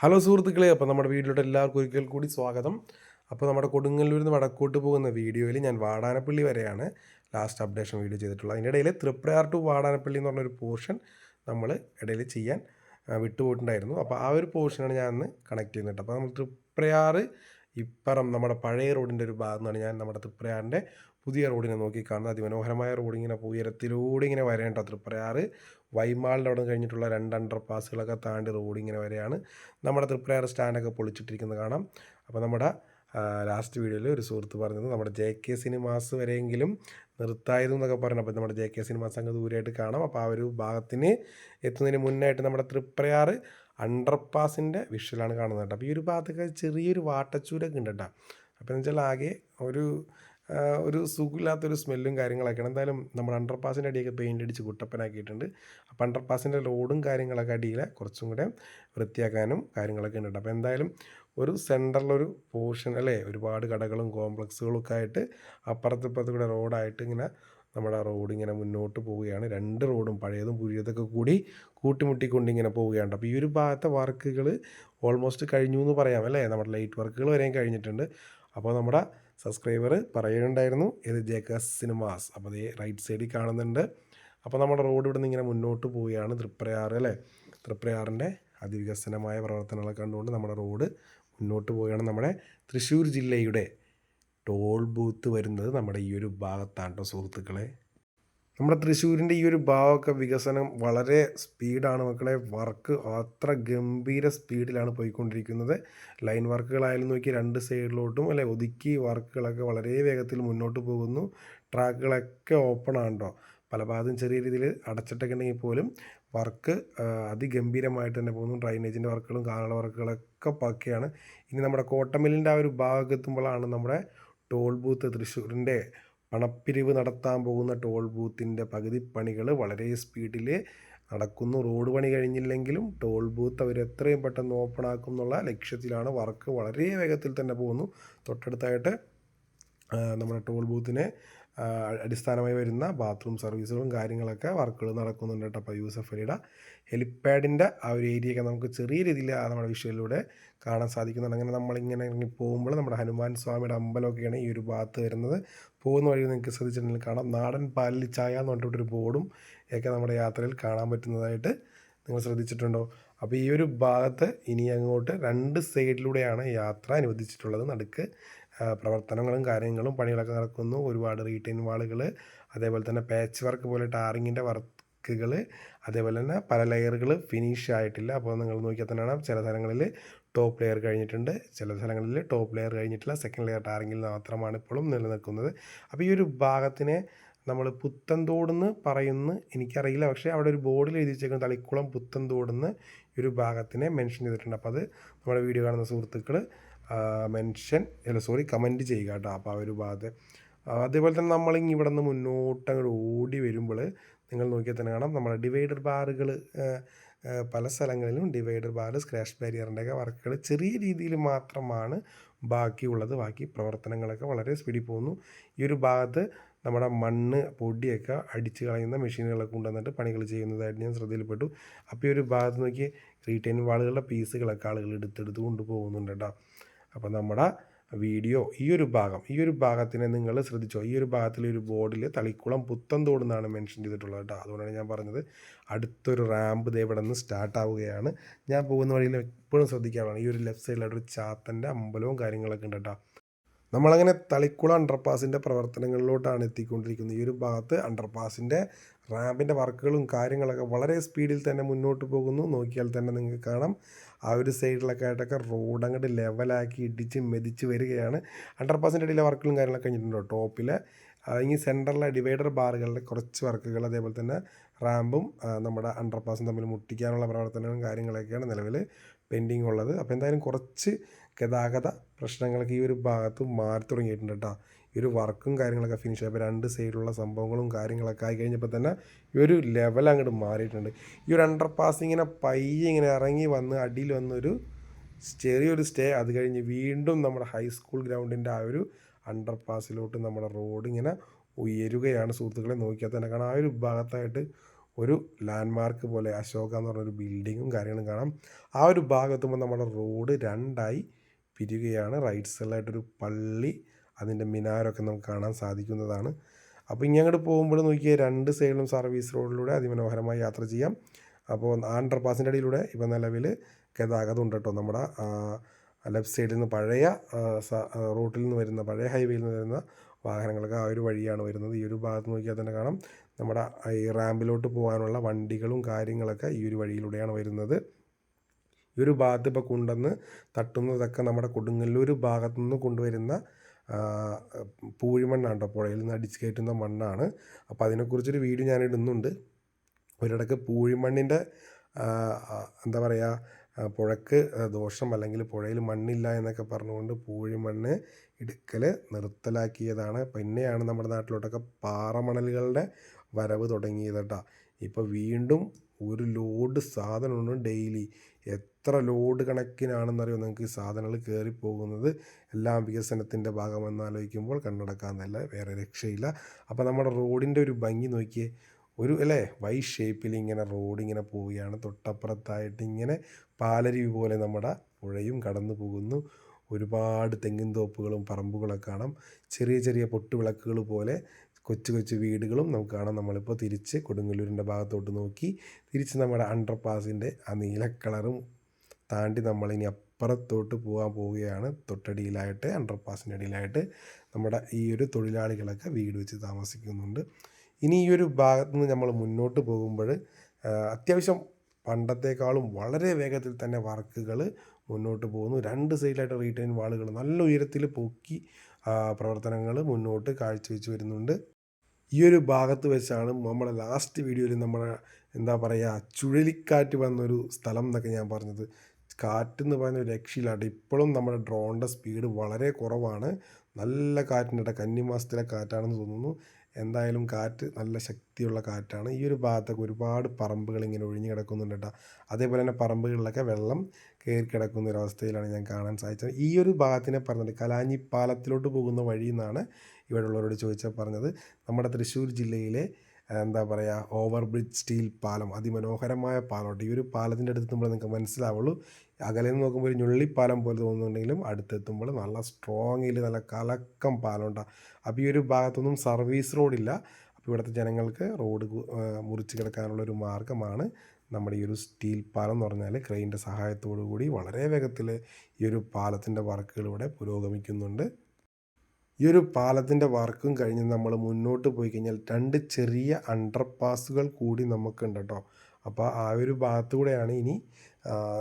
Hello സുഹൃത്തുക്കളെ അപ്പോൾ നമ്മുടെ വീട്ടിലോട്ട് എല്ലാവർക്കും ഒരിക്കൽ കൂടി സ്വാഗതം. അപ്പോൾ നമ്മുടെ കൊടുങ്ങല്ലൂരിൽ നിന്ന് വടക്കോട്ട് പോകുന്ന വീഡിയോയിൽ ഞാൻ വാടാനപ്പള്ളി വരെയാണ് ലാസ്റ്റ് അപ്ഡേഷൻ വീഡിയോ ചെയ്തിട്ടുള്ളത്. അതിന്റെ ഇടയിൽ തൃപ്രയാർ ടു വാടാനപ്പള്ളി എന്ന് പറഞ്ഞൊരു പോർഷൻ നമ്മൾ ഇടയിൽ ചെയ്യാൻ വിട്ടുപോയിട്ടുണ്ടായിരുന്നു. അപ്പോൾ ആ ഒരു പോർഷനാണ് ഞാൻ അന്ന് കണക്ട് ചെയ്യുന്നത് അപ്പോൾ നമ്മൾ തൃപ്രയാർ ഇപ്പുറം നമ്മുടെ പഴയ റോഡിന്റെ ഒരു ഭാഗം നിന്നാണ് ഞാൻ നമ്മുടെ തൃപ്രയാറിന്റെ പുതിയ റോഡിനെ നോക്കി കാണുന്നത്. അതിമനോഹരമായ റോഡ് ഇങ്ങനെ ഉയരത്തിലൂടെ ഇങ്ങനെ വരേണ്ട തൃപ്രയാർ വൈമാളിന്റെ അവിടെ കഴിഞ്ഞിട്ടുള്ള രണ്ട് അണ്ടർ പാസുകളൊക്കെ താണ്ടി റോഡ് ഇങ്ങനെ വരെയാണ് നമ്മുടെ തൃപ്രയാർ സ്റ്റാൻഡൊക്കെ പൊളിച്ചിട്ടിരിക്കുന്നത് കാണാം. അപ്പോൾ നമ്മുടെ ലാസ്റ്റ് വീഡിയോയിൽ ഒരു സുഹൃത്ത് പറഞ്ഞത് നമ്മുടെ ജെ കെ സിനിമാസ് വരെയെങ്കിലും നിർത്തായിരുന്നു എന്നൊക്കെ പറഞ്ഞു. അപ്പോൾ നമ്മുടെ ജെ കെ സിനിമാസ് അങ്ങ് ദൂരമായിട്ട് കാണാം. അപ്പോൾ ആ ഒരു ഭാഗത്തിന് എത്തുന്നതിന് മുന്നായിട്ട് നമ്മുടെ തൃപ്രയാർ അണ്ടർപാസിന്റെ വിഷ്വലാണ് കാണുന്നത് കേട്ടോ. അപ്പോൾ ഈ ഒരു ഭാഗത്തൊക്കെ ചെറിയൊരു വാട്ടച്ചൂരൊക്കെ ഉണ്ട് കേട്ടോ. അപ്പോൾ എന്ന് വെച്ചാൽ ആകെ ഒരു ഒരു സുഖമില്ലാത്തൊരു സ്മെല്ലും കാര്യങ്ങളൊക്കെയാണ്. എന്തായാലും നമ്മുടെ അണ്ടർപാസിന്റെ അടിയൊക്കെ പെയിന്റ് അടിച്ച് കുട്ടപ്പനാക്കിയിട്ടുണ്ട്. അപ്പോൾ അണ്ടർപാസിന്റെ റോഡും കാര്യങ്ങളൊക്കെ അടിയിൽ കുറച്ചും കൂടെ വൃത്തിയാക്കാനും കാര്യങ്ങളൊക്കെ ഉണ്ട് അപ്പോൾ എന്തായാലും ഒരു സെന്ററിലൊരു പോർഷൻ അല്ലേ? ഒരുപാട് കടകളും കോംപ്ലക്സുകളും ഒക്കെ ആയിട്ട് അപ്പുറത്ത് ഇപ്പുറത്ത് കൂടെ റോഡായിട്ട് ഇങ്ങനെ നമ്മുടെ റോഡ് ഇങ്ങനെ മുന്നോട്ട് പോവുകയാണ്. രണ്ട് റോഡും പഴയതും പുതിയതൊക്കെ കൂടി കൂട്ടിമുട്ടിക്കൊണ്ട് ഇങ്ങനെ പോവുകയാണ് അപ്പോൾ ഈ ഒരു ഭാഗത്തെ വർക്കുകൾ ഓൾമോസ്റ്റ് കഴിഞ്ഞു എന്ന് പറയാം അല്ലേ? നമ്മുടെ ലൈറ്റ് വർക്കുകൾ വരെയും കഴിഞ്ഞിട്ടുണ്ട്. അപ്പോൾ നമ്മുടെ സബ്സ്ക്രൈബർ പറയുന്നുണ്ടായിരുന്നു ഇത് ജേക്കസ് സിനിമാസ്. അപ്പോൾ അതേ റൈറ്റ് സൈഡിൽ കാണുന്നുണ്ട്. അപ്പോൾ നമ്മുടെ റോഡ് ഇവിടെ നിന്ന് ഇങ്ങനെ മുന്നോട്ട് പോവുകയാണ് തൃപ്രയാർ അല്ലേ? തൃപ്രയാറിന്റെ അതിവികസനമായ പ്രവർത്തനങ്ങളെ കണ്ടുകൊണ്ട് നമ്മുടെ റോഡ് മുന്നോട്ട് പോവുകയാണ് നമ്മുടെ തൃശ്ശൂർ ജില്ലയുടെ ടോൾ ബൂത്ത് വരുന്നത് നമ്മുടെ ഈ ഒരു ഭാഗത്താണ് കേട്ടോ സുഹൃത്തുക്കളെ. നമ്മുടെ തൃശ്ശൂരിന്റെ ഈ ഒരു ഭാഗമൊക്കെ വികസനം വളരെ സ്പീഡാണ് മക്കളെ. വർക്ക് അത്ര ഗംഭീര സ്പീഡിലാണ് പോയിക്കൊണ്ടിരിക്കുന്നത്. ലൈൻ വർക്കുകളായാലും നോക്കി രണ്ട് സൈഡിലോട്ടും അല്ലെ ഒതുക്കി വർക്കുകളൊക്കെ വളരെ വേഗത്തിൽ മുന്നോട്ട് പോകുന്നു. ട്രാക്കുകളൊക്കെ ഓപ്പൺ ആണ് കേട്ടോ പല ഭാഗത്തും ചെറിയ രീതിയിൽ അടച്ചിട്ടൊക്കെ ഉണ്ടെങ്കിൽ പോലും വർക്ക് അതിഗംഭീരമായിട്ട് തന്നെ പോകുന്നു. ഡ്രൈനേജിന്റെ വർക്കുകളും കാനുള്ള വർക്കുകളൊക്കെ പക്കയാണ് ഇനി നമ്മുടെ കോട്ടമില്ലിന്റെ ആ ഒരു ഭാഗത്തെത്തുമ്പോഴാണ് നമ്മുടെ ടോൾ ബൂത്ത് തൃശ്ശൂരിന്റെ പണപ്പിരിവ് നടത്താൻ പോകുന്ന ടോൾ ബൂത്തിന്റെ പകുതി പണികൾ വളരെ സ്പീഡിൽ നടക്കുന്നു. റോഡ് പണി കഴിഞ്ഞില്ലെങ്കിലും ടോൾ ബൂത്ത് അവർ എത്രയും പെട്ടെന്ന് ഓപ്പൺ ആക്കും എന്നുള്ള ലക്ഷ്യത്തിലാണ് വർക്ക് വളരെ വേഗത്തിൽ തന്നെ പോകുന്നു. തൊട്ടടുത്തായിട്ട് നമ്മുടെ ടോൾ ബൂത്തിനെ അടിസ്ഥാനമായി വരുന്ന ബാത്റൂം സർവീസുകളും കാര്യങ്ങളൊക്കെ വർക്കുകൾ നടക്കുന്നുണ്ട് കേട്ടോ. അപ്പോൾ യൂസഫ് അലിയുടെ ഹെലിപ്പാഡിന്റെ ആ ഒരു ഏരിയയൊക്കെ നമുക്ക് ചെറിയ രീതിയിൽ നമ്മുടെ വിഷ്വലിലൂടെ കാണാൻ സാധിക്കുന്നുണ്ട്. അങ്ങനെ നമ്മളിങ്ങനെ ഇറങ്ങി പോകുമ്പോൾ നമ്മുടെ ഹനുമാൻ സ്വാമിയുടെ അമ്പലമൊക്കെയാണ് ഈ ഒരു ഭാഗത്ത് വരുന്നത്. പോകുന്ന വഴി നിങ്ങൾക്ക് ശ്രദ്ധിച്ചിട്ടുണ്ടെങ്കിൽ കാണാം. നാടൻ പാലിൽ ചായ എന്ന് പറഞ്ഞിട്ടൊരു ബോർഡും ഒക്കെ നമ്മുടെ യാത്രയിൽ കാണാൻ പറ്റുന്നതായിട്ട് നിങ്ങൾ ശ്രദ്ധിച്ചിട്ടുണ്ടോ? അപ്പോൾ ഈ ഒരു ഭാഗത്ത് ഇനി അങ്ങോട്ട് രണ്ട് സൈഡിലൂടെയാണ് യാത്ര അനുവദിച്ചിട്ടുള്ളത്. നടുക്ക് പ്രവർത്തനങ്ങളും കാര്യങ്ങളും പണികളൊക്കെ നടക്കുന്നു. ഒരുപാട് റീറ്റെയിൻ വാളുകൾ അതേപോലെ തന്നെ പാച്ച് വർക്ക് പോലെ ടാറിങ്ങിന്റെ വർക്കുകൾ അതേപോലെ തന്നെ പല ലെയറുകൾ ഫിനിഷ് ആയിട്ടില്ല. അപ്പോൾ നിങ്ങൾ നോക്കിയാൽ തന്നെ കാണാം ചില സ്ഥലങ്ങളിൽ ടോപ്പ് ലെയർ കഴിഞ്ഞിട്ടുണ്ട്. ചില സ്ഥലങ്ങളിൽ ടോപ്പ് ലെയർ കഴിഞ്ഞിട്ടില്ല. സെക്കൻഡ് ലെയർ ടാറിങ്ങിൽ മാത്രമാണ് ഇപ്പോഴും നിലനിൽക്കുന്നത്. അപ്പോൾ ഈ ഒരു ഭാഗത്തിനെ നമ്മൾ പുത്തൻതോടെന്ന് പറയുന്നു. എനിക്കറിയില്ല. പക്ഷേ അവിടെ ഒരു ബോർഡിൽ എഴുതി വെച്ചേക്കുന്ന തളിക്കുളം പുത്തൻതോടെന്ന് ഒരു ഭാഗത്തിനെ മെൻഷൻ ചെയ്തിട്ടുണ്ട്. അപ്പോൾ അത് നമ്മുടെ വീഡിയോ കാണുന്ന സുഹൃത്തുക്കൾ മെൻഷൻ അല്ല സോറി കമന്റ് ചെയ്യുക കേട്ടോ. അപ്പോൾ ആ ഒരു ഭാഗത്ത്. അതേപോലെ തന്നെ നമ്മളിങ്ങ് ഇവിടെ നിന്ന് മുന്നോട്ട് അങ്ങോട്ട് ഓടി വരുമ്പോൾ നിങ്ങൾ നോക്കിയാൽ തന്നെ കാണാം. നമ്മുടെ ഡിവൈഡർ ബാറുകൾ പല സ്ഥലങ്ങളിലും ഡിവൈഡർ ബാർ സ്ക്രാഷ് ബാരിയറിന്റെയൊക്കെ വർക്കുകൾ ചെറിയ രീതിയിൽ മാത്രമാണ് ബാക്കിയുള്ളത്. ബാക്കി പ്രവർത്തനങ്ങളൊക്കെ വളരെ സ്പീഡിൽ പോകുന്നു. ഈ ഒരു ഭാഗത്ത് നമ്മുടെ മണ്ണ് പൊടിയൊക്കെ അടിച്ച് കളയുന്ന മെഷീനുകളൊക്കെ കൊണ്ടുവന്നിട്ട് പണികൾ ചെയ്യുന്നതായിട്ട് ഞാൻ ശ്രദ്ധയിൽപ്പെട്ടു. അപ്പോൾ ഈ ഒരു ഭാഗത്ത് നോക്കി റീറ്റെയിൻ വാളുകളുടെ പീസുകളൊക്കെ ആളുകൾ എടുത്തെടുത്ത് കൊണ്ടുപോകുന്നുണ്ട് കേട്ടോ. അപ്പോൾ നമ്മുടെ വീഡിയോ ഈ ഒരു ഭാഗം ഈ ഒരു ഭാഗത്തിനെ നിങ്ങൾ ശ്രദ്ധിച്ചോ? ഈ ഒരു ഭാഗത്തിൽ ഒരു ബോർഡിൽ തളിക്കുളം പുത്തൻതോട് എന്നാണ് മെൻഷൻ ചെയ്തിട്ടുള്ളത് കേട്ടോ. അതുകൊണ്ടാണ് ഞാൻ പറഞ്ഞത് അടുത്തൊരു റാമ്പ് ദേ ഇവിടെ നിന്ന് സ്റ്റാർട്ട് ആവുകയാണ്. ഞാൻ പോകുന്ന വഴിയിൽ എപ്പോഴും ശ്രദ്ധിക്കാറാണ് ഈ ഒരു ലെഫ്റ്റ് സൈഡിലായിട്ട് ഒരു ചാത്തന്റെ അമ്പലവും കാര്യങ്ങളൊക്കെ ഉണ്ട് കേട്ടോ. നമ്മളങ്ങനെ തളിക്കുളം അണ്ടർപാസിന്റെ പ്രവർത്തനങ്ങളിലോട്ടാണ് എത്തിക്കൊണ്ടിരിക്കുന്നത്. ഈ ഒരു ഭാഗത്ത് അണ്ടർപാസിന്റെ റാമ്പിന്റെ വർക്കുകളും കാര്യങ്ങളൊക്കെ വളരെ സ്പീഡിൽ തന്നെ മുന്നോട്ട് പോകുന്നു. നോക്കിയാൽ തന്നെ നിങ്ങൾക്ക് കാണാം. ആ ഒരു സൈഡിലൊക്കെ ആയിട്ടൊക്കെ റോഡ് അങ്ങോട്ട് ലെവലാക്കി ഇടിച്ച് മെതിച്ച് വരികയാണ്. അണ്ടർപാസിന്റെ ഇടയിലെ വർക്കുകളും കാര്യങ്ങളൊക്കെ കഴിഞ്ഞിട്ടുണ്ടോ ടോപ്പിൽ. ഇനി സെന്ററിലെ ഡിവൈഡർ ബാറുകളുടെ കുറച്ച് വർക്കുകൾ അതേപോലെ തന്നെ റാമ്പും നമ്മുടെ നമ്മുടെ അണ്ടർപാസും തമ്മിൽ മുട്ടിക്കാനുള്ള പ്രവർത്തനങ്ങളും കാര്യങ്ങളൊക്കെയാണ് നിലവിൽ പെൻഡിങ് ഉള്ളത് അപ്പോൾ എന്തായാലും കുറച്ച് ഗതാഗത പ്രശ്നങ്ങളൊക്കെ ഈ ഒരു ഭാഗത്ത് മാറി തുടങ്ങിയിട്ടുണ്ട് കേട്ടോ ഈ ഒരു വർക്കും കാര്യങ്ങളൊക്കെ ഫിനിഷ് ആയപ്പോൾ രണ്ട് സൈഡിലുള്ള സംഭവങ്ങളും കാര്യങ്ങളൊക്കെ ആയി കഴിഞ്ഞപ്പോൾ തന്നെ ഈ ഒരു ലെവൽ അങ്ങോട്ട് മാറിയിട്ടുണ്ട്. ഈ ഒരു അണ്ടർ പാസ് ഇങ്ങനെ പയ്യെ ഇങ്ങനെ ഇറങ്ങി വന്ന് അടിയിൽ വന്നൊരു ചെറിയൊരു സ്റ്റേ അത് കഴിഞ്ഞ് വീണ്ടും നമ്മുടെ ഹൈസ്കൂൾ ഗ്രൗണ്ടിന്റെ ആ ഒരു അണ്ടർ പാസിലോട്ട് നമ്മുടെ റോഡ് ഇങ്ങനെ ഉയരുകയാണ്. സുഹൃത്തുക്കളെ നോക്കിയാൽ തന്നെ കാണാം. ആ ഒരു ഭാഗത്തായിട്ട് ഒരു ലാൻഡ് മാർക്ക് പോലെ അശോക എന്ന് പറഞ്ഞൊരു ബിൽഡിങ്ങും കാര്യങ്ങളും കാണാം. ആ ഒരു ഭാഗത്തുമ്പോൾ നമ്മുടെ റോഡ് രണ്ടായി പിരിയുകയാണ്. റൈറ്റ് സൈഡിലായിട്ടൊരു പള്ളി അതിന്റെ മിനാരൊക്കെ നമുക്ക് കാണാൻ സാധിക്കുന്നതാണ്. അപ്പോൾ ഇനി അങ്ങോട്ട് പോകുമ്പോൾ നോക്കിയാൽ രണ്ട് സൈഡിലും സർവീസ് റോഡിലൂടെ അതിമനോഹരമായി യാത്ര ചെയ്യാം. അപ്പോൾ അണ്ടർ പാസിന്റെ അടിയിലൂടെ ഇപ്പോൾ നിലവിൽ ഗതാഗതം ഉണ്ട് കേട്ടോ നമ്മുടെ. ലെഫ്റ്റ് സൈഡിൽ നിന്ന് പഴയ റൂട്ടിൽ നിന്ന് വരുന്ന പഴയ ഹൈവേയിൽ നിന്ന് വരുന്ന വാഹനങ്ങളൊക്കെ ആ ഒരു വഴിയാണ് വരുന്നത്. ഈ ഒരു ഭാഗത്ത് നോക്കിയാൽ തന്നെ കാണാം. നമ്മുടെ ഈ റാമ്പിലോട്ട് പോകാനുള്ള വണ്ടികളും കാര്യങ്ങളൊക്കെ ഈ ഒരു വഴിയിലൂടെയാണ് വരുന്നത്. ഈ ഒരു ഇപ്പോൾ കൊണ്ടുവന്ന് തട്ടുന്നതൊക്കെ നമ്മുടെ കൊടുങ്ങല്ലൂർ ഭാഗത്തു നിന്ന് കൊണ്ടുവരുന്ന പൂഴിമണ്ണാണ് കേട്ടോ. പുഴയിൽ നിന്ന് അടിച്ച് കയറ്റുന്ന മണ്ണാണ്. അപ്പോൾ അതിനെക്കുറിച്ചൊരു വീഡിയോ ഞാൻ ഇടുന്നുണ്ട്. ഒരിടക്ക് പൂഴിമണ്ണിന്റെ എന്താ പറയുക പുഴക്ക് ദോഷം അല്ലെങ്കിൽ പുഴയിൽ മണ്ണില്ല എന്നൊക്കെ പറഞ്ഞുകൊണ്ട് പൂഴിമണ്ണ് എടുക്കൽ നിർത്തലാക്കിയതാണ്. പിന്നെയാണ് നമ്മുടെ നാട്ടിലോട്ടൊക്കെ പാറമണലുകളുടെ വരവ് തുടങ്ങിയത് കേട്ടോ. ഇപ്പോൾ വീണ്ടും ഒരു ലോഡ് സാധനമാണ് ഡെയിലി. എത്ര ലോഡ് കണക്കിനാണെന്നറിയോ? നിങ്ങൾക്ക് സാധനങ്ങൾ കയറിപ്പോകുന്നത് എല്ലാം വികസനത്തിന്റെ ഭാഗമെന്ന് ആലോചിക്കുമ്പോൾ കണ്ണടക്കാന്നല്ല വേറെ രക്ഷയില്ല. അപ്പോൾ നമ്മുടെ റോഡിന്റെ ഒരു ഭംഗി നോക്കിയേ. ഒരു അല്ലേ? വൈ ഷേപ്പിൽ ഇങ്ങനെ റോഡ് ഇങ്ങനെ പോവുകയാണ്. തൊട്ടപ്പുറത്തായിട്ട് ഇങ്ങനെ പാലരുവി പോലെ നമ്മുടെ പുഴയും കടന്നു പോകുന്നു. ഒരുപാട് തെങ്ങിൻ തോപ്പുകളും പറമ്പുകളൊക്കെ കാണാം. ചെറിയ ചെറിയ പൊട്ടുവിളക്കുകൾ പോലെ കൊച്ചു കൊച്ചു വീടുകളും നമുക്ക് കാണാം. നമ്മളിപ്പോൾ തിരിച്ച് കൊടുങ്ങല്ലൂരിന്റെ ഭാഗത്തോട്ട് നോക്കി. തിരിച്ച് നമ്മുടെ അണ്ടർ പാസിന്റെ ആ നീല കളറും താണ്ടി നമ്മളിനി അപ്പുറത്തോട്ട് പോകാൻ പോവുകയാണ്. തൊട്ടടിയിലായിട്ട് അണ്ടർ പാസിന്റെ അടിയിലായിട്ട് നമ്മുടെ ഈ ഒരു തൊഴിലാളികളൊക്കെ വീട് വെച്ച് താമസിക്കുന്നുണ്ട്. ഇനി ഈ ഒരു ഭാഗത്ത് നിന്ന് നമ്മൾ മുന്നോട്ട് പോകുമ്പോൾ അത്യാവശ്യം പണ്ടത്തേക്കാളും വളരെ വേഗത്തിൽ തന്നെ വർക്കുകൾ മുന്നോട്ട് പോകുന്നു. രണ്ട് സൈഡിലായിട്ട് റീറ്റെയിൻ വാളുകൾ നല്ല ഉയരത്തിൽ പൊക്കി പ്രവർത്തനങ്ങൾ മുന്നോട്ട് കാഴ്ചവെച്ച് വരുന്നുണ്ട്. ഈ ഒരു ഭാഗത്ത് വെച്ചാണ് നമ്മുടെ ലാസ്റ്റ് വീഡിയോയിൽ നമ്മുടെ എന്താ പറയുക ചുഴലിക്കാറ്റ് വന്നൊരു സ്ഥലം എന്നൊക്കെ ഞാൻ പറഞ്ഞത്. കാറ്റെന്ന് പറയുന്ന ഒരു രക്ഷയിലാട്ട് ഇപ്പോഴും നമ്മുടെ ഡ്രോണിന്റെ സ്പീഡ് വളരെ കുറവാണ്. നല്ല കാറ്റിനിട കന്നിമാസത്തിലെ കാറ്റാണെന്ന് തോന്നുന്നു. എന്തായാലും കാറ്റ് നല്ല ശക്തിയുള്ള കാറ്റാണ്. ഈ ഒരു ഭാഗത്തൊക്കെ ഒരുപാട് പറമ്പുകൾ ഇങ്ങനെ ഒഴിഞ്ഞു കിടക്കുന്നുണ്ട് കേട്ടോ അതേപോലെ തന്നെ പറമ്പുകളിലൊക്കെ വെള്ളം കയറി കിടക്കുന്ന ഒരു അവസ്ഥയിലാണ് ഞാൻ കാണാൻ സാധിച്ചത്. ഈ ഒരു ഭാഗത്തിനെ പറഞ്ഞിട്ട് കലാഞ്ഞിപ്പാലത്തിലോട്ട് പോകുന്ന വഴി എന്നാണ് ഇവിടെയുള്ളവരോട് ചോദിച്ചാൽ പറഞ്ഞത് നമ്മുടെ തൃശ്ശൂർ ജില്ലയിലെ എന്താ പറയുക ഓവർ ബ്രിഡ്ജ് സ്റ്റീൽ പാലം അതിമനോഹരമായ പാലമുണ്ട് ഈ ഒരു പാലത്തിന്റെ അടുത്തെത്തുമ്പോൾ നിങ്ങൾക്ക് മനസ്സിലാവുള്ളൂ അകലെ നിന്ന് നോക്കുമ്പോൾ ഒരു ഞുള്ളിപ്പാലം പോലെ തോന്നുന്നുണ്ടെങ്കിലും അടുത്തെത്തുമ്പോൾ നല്ല സ്ട്രോങ്ങിൽ നല്ല കലക്കം പാലമുണ്ടാകും അപ്പോൾ ഈ ഒരു ഭാഗത്തൊന്നും സർവീസ് റോഡില്ല അപ്പോൾ ഇവിടുത്തെ ജനങ്ങൾക്ക് റോഡ് മുറിച്ച് കിടക്കാനുള്ള ഒരു മാർഗമാണ് നമ്മുടെ ഈ ഒരു സ്റ്റീൽ പാലം എന്ന് പറഞ്ഞാൽ ക്രെയിന്റെ സഹായത്തോടു കൂടി വളരെ വേഗത്തിൽ ഈ ഒരു പാലത്തിന്റെ വർക്കുകൾ ഇവിടെ പുരോഗമിക്കുന്നുണ്ട്. ഈ ഒരു പാലത്തിന്റെ വർക്കും കഴിഞ്ഞ് നമ്മൾ മുന്നോട്ട് പോയി കഴിഞ്ഞാൽ രണ്ട് ചെറിയ അണ്ടർപാസുകൾ കൂടി നമുക്കുണ്ട് കേട്ടോ. അപ്പോൾ ആ ഒരു ഭാഗത്തൂടെയാണ് ഇനി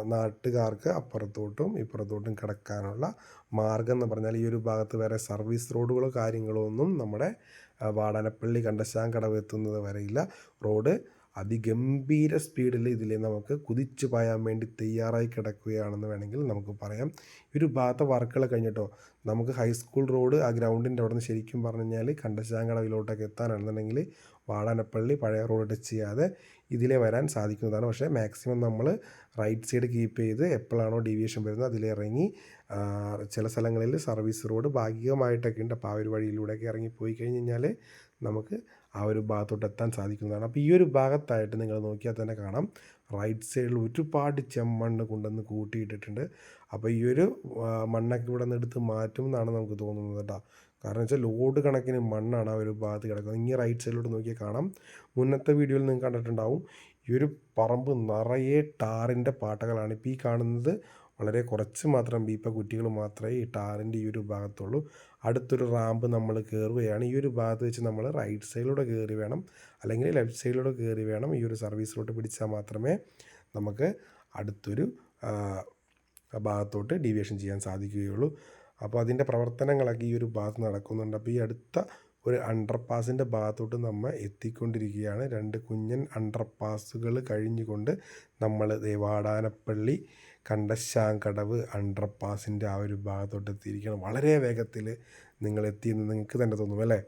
നാട്ടുകാർക്ക് അപ്പുറത്തോട്ടും ഇപ്പുറത്തോട്ടും കിടക്കാനുള്ള മാർഗം എന്ന് പറഞ്ഞാൽ ഈ ഒരു ഭാഗത്ത് വേറെ സർവീസ് റോഡുകളോ കാര്യങ്ങളോ ഒന്നും നമ്മുടെ വാടാനപ്പള്ളി കണ്ടശാങ്കടവ് എത്തുന്നത് വരെയില്ല റോഡ് അതിഗംഭീര സ്പീഡിൽ ഇതിൽ നമുക്ക് കുതിച്ചു പായാൻ വേണ്ടി തയ്യാറായി കിടക്കുകയാണെന്ന് വേണമെങ്കിൽ നമുക്ക് പറയാം. ഒരു ഭാഗത്തെ വർക്കുകൾ കഴിഞ്ഞിട്ടോ നമുക്ക് ഹൈസ്കൂൾ റോഡ് ആ ഗ്രൗണ്ടിന്റെ അവിടെ നിന്ന് ശരിക്കും പറഞ്ഞു കഴിഞ്ഞാൽ കണ്ടശാങ്കടവിലോട്ടൊക്കെ എത്താനാണെന്നുണ്ടെങ്കിൽ വാടാനപ്പള്ളി പഴയ റോഡ് ടച്ച് ചെയ്യാതെ ഇതിലേ വരാൻ സാധിക്കുന്നതാണ്. പക്ഷേ മാക്സിമം നമ്മൾ റൈറ്റ് സൈഡ് കീപ്പ് ചെയ്ത് എപ്പോഴാണോ ഡീവിയേഷൻ വരുന്നത് അതിലിറങ്ങി ചില സ്ഥലങ്ങളിൽ സർവീസ് റോഡ് ഭാഗികമായിട്ടൊക്കെ ഉണ്ട്. അപ്പോൾ ആ ഒരു വഴിയിലൂടെയൊക്കെ ഇറങ്ങി പോയി കഴിഞ്ഞ് കഴിഞ്ഞാൽ നമുക്ക് ആ ഒരു ഭാഗത്തോട്ട് എത്താൻ സാധിക്കുന്നതാണ്. അപ്പോൾ ഈ ഒരു ഭാഗത്തായിട്ട് നിങ്ങൾ നോക്കിയാൽ തന്നെ കാണാം. റൈറ്റ് സൈഡിൽ ഒരുപാട് ചെമ്മണ്ണ് കൊണ്ടുവന്ന് കൂട്ടിയിട്ടിട്ടുണ്ട്. അപ്പോൾ ഈ ഒരു മണ്ണൊക്കെ ഇവിടെ നിന്ന് എടുത്ത് മാറ്റും എന്നാണ് നമുക്ക് തോന്നുന്നത് കേട്ടോ. കാരണം വെച്ചാൽ ലോഡ് കണക്കിന് മണ്ണാണ് ആ ഒരു ഭാഗത്ത് കിടക്കുന്നത്. ഇങ്ങനെ റൈറ്റ് സൈഡിലോട്ട് നോക്കിയാൽ കാണാം. മുന്നത്തെ വീഡിയോയിൽ നിങ്ങൾ കണ്ടിട്ടുണ്ടാവും. ഈ ഒരു പറമ്പ് നിറയെ ടാറിന്റെ പാട്ടകളാണ്. ഇപ്പോൾ ഈ കാണുന്നത് വളരെ കുറച്ച് മാത്രം ബീപ്പ കുറ്റികൾ മാത്രമേ ഈ ടാറിന്റെ ഈ ഒരു ഭാഗത്തുള്ളൂ. അടുത്തൊരു റാമ്പ് നമ്മൾ കയറുകയാണ് ഈ ഒരു ഭാഗത്ത് വെച്ച് നമ്മൾ റൈറ്റ് സൈഡിലൂടെ കയറി വേണം. അല്ലെങ്കിൽ ലെഫ്റ്റ് സൈഡിലൂടെ കയറി വേണം ഈ ഒരു സർവീസ് പിടിച്ചാൽ മാത്രമേ നമുക്ക് അടുത്തൊരു ഭാഗത്തോട്ട് ഡീവിയേഷൻ ചെയ്യാൻ സാധിക്കുകയുള്ളൂ. അപ്പോൾ അതിന്റെ പ്രവർത്തനങ്ങളൊക്കെ ഈ ഒരു ഭാഗത്ത് നടക്കുന്നുണ്ട്. അപ്പോൾ ഈ അടുത്ത ഒരു അണ്ടർപാസിന്റെ ഭാഗത്തോട്ട് നമ്മൾ എത്തിക്കൊണ്ടിരിക്കുകയാണ്. രണ്ട് കുഞ്ഞൻ അണ്ടർപാസുകൾ കഴിഞ്ഞുകൊണ്ട് നമ്മൾ ദേവാടാനപ്പള്ളി കണ്ടശാങ്കടവ് അണ്ടർപാസിന്റെ ആ ഒരു ഭാഗത്തോട്ട് എത്തിയിരിക്കണം വളരെ വേഗത്തിൽ നിങ്ങൾ എത്തിയെന്ന് നിങ്ങൾക്ക് തന്നെ തോന്നും അല്ലേ?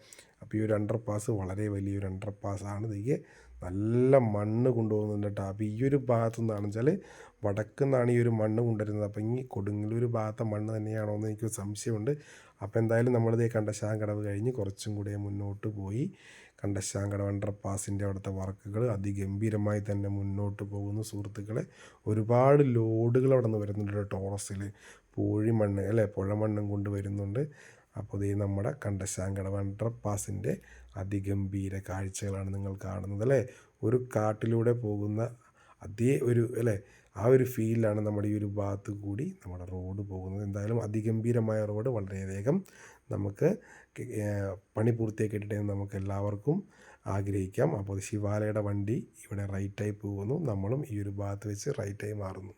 അപ്പോൾ ഈ ഒരു അണ്ടർപാസ് വളരെ വലിയൊരു അണ്ടർപാസ്സാണ് ഇതിಗೆ നല്ല മണ്ണ് കൊണ്ടുപോകുന്നുണ്ട് കേട്ടോ. അപ്പോൾ ഈ ഒരു ഭാഗത്തു നിന്നാണ് വെച്ചാൽ വടക്കു നിന്നാണ് ഈ ഒരു മണ്ണ് കൊണ്ടുവരുന്നത്. അപ്പം ഈ കൊടുങ്ങല്ലൂർ ഭാഗത്തെ മണ്ണ് തന്നെയാണോ എന്ന് എനിക്ക് സംശയമുണ്ട്. അപ്പോൾ എന്തായാലും നമ്മളിതേ കണ്ട കടവ് കഴിഞ്ഞ് കുറച്ചും കൂടെ മുന്നോട്ട് പോയി. കണ്ടശാങ്കട അണ്ടർപാസിന്റെ അവിടുത്തെ വർക്കുകൾ അതിഗംഭീരമായി തന്നെ മുന്നോട്ട് പോകുന്നു സുഹൃത്തുക്കളെ. ഒരുപാട് ലോഡുകൾ അവിടെ നിന്ന് വരുന്നുണ്ട് ടോറസിൽ പൂഴിമണ്ണ് അല്ലേ? പുഴമണ്ണും കൊണ്ട് വരുന്നുണ്ട്. അപ്പോൾ ഇത് നമ്മുടെ കണ്ടശാങ്കട വണ്ടർപാസിന്റെ അതിഗംഭീര കാഴ്ചകളാണ് നിങ്ങൾ കാണുന്നത് അല്ലേ? ഒരു കാട്ടിലൂടെ പോകുന്ന അതേ ഒരു അല്ലേ? ആ ഒരു ഫീലിലാണ് നമ്മുടെ ഈ ഒരു ഭാഗത്ത് കൂടി നമ്മുടെ റോഡ് പോകുന്നത്. എന്തായാലും അതിഗംഭീരമായ റോഡ് വളരെ വേഗം നമുക്ക് പണി പൂർത്തിയാക്കിയിട്ടേ നമുക്ക് എല്ലാവർക്കും ആഗ്രഹിക്കാം. അപ്പോൾ ശിവാലയുടെ വണ്ടി ഇവിടെ റൈറ്റായി പോകുന്നു. നമ്മളും ഈ ഒരു ഭാഗത്ത് വെച്ച് റൈറ്റായി മാറുന്നു.